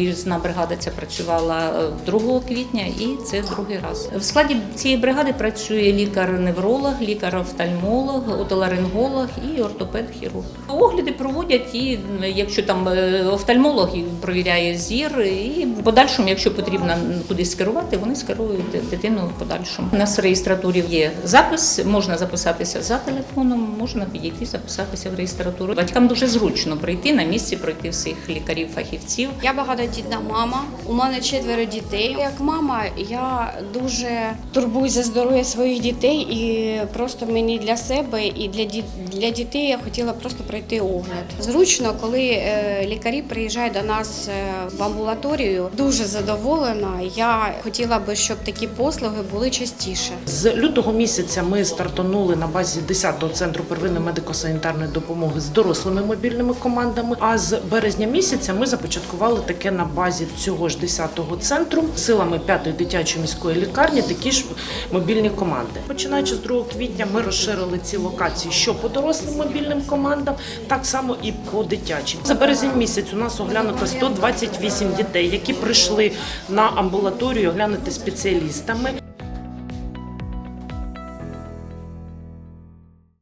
Виїзна бригада ця працювала е, 2 квітня і це другий раз. В складі цієї бригади працює лікар-невролог, лікар-офтальмолог, отоларинголог і ортопед-хірург. Огляди проводять і якщо там е, офтальмолог провіряє зір, і в подальшому, якщо потрібно кудись скерувати, вони скерують дитину в подальшому. У нас в реєстратурі є запис, можна записатися за телефоном, можна підійти записатися в реєстратуру. Батькам дуже зручно прийти на місці, пройти всіх лікарів-фахівців. Я багатодітна мама. У мене четверо дітей. Як мама, я дуже турбуюсь за здоров'я своїх дітей, і просто мені для себе і для для дітей я хотіла просто пройти огляд. Зручно, коли е, лікарі приїжджають до нас е, в амбулаторію. Дуже задоволена. Я хотіла би, щоб такі послуги були частіше. З лютого місяця ми стартанули на базі 10-го центру первинної медико-санітарної допомоги з дорослими мобільними командами. А з березня місяця ми започаткували таке на базі цього ж 10-го центру силами 5-ї дитячої міської лікарні. Такі ж мобільні команди. Починаючи з 2 квітня, ми розширили ці локації, що по дорослим мобільним командам, так само і по дитячим. За березень місяць у нас оглянуто 128 дітей, які прийшли на амбулаторію оглянути спеціалістами.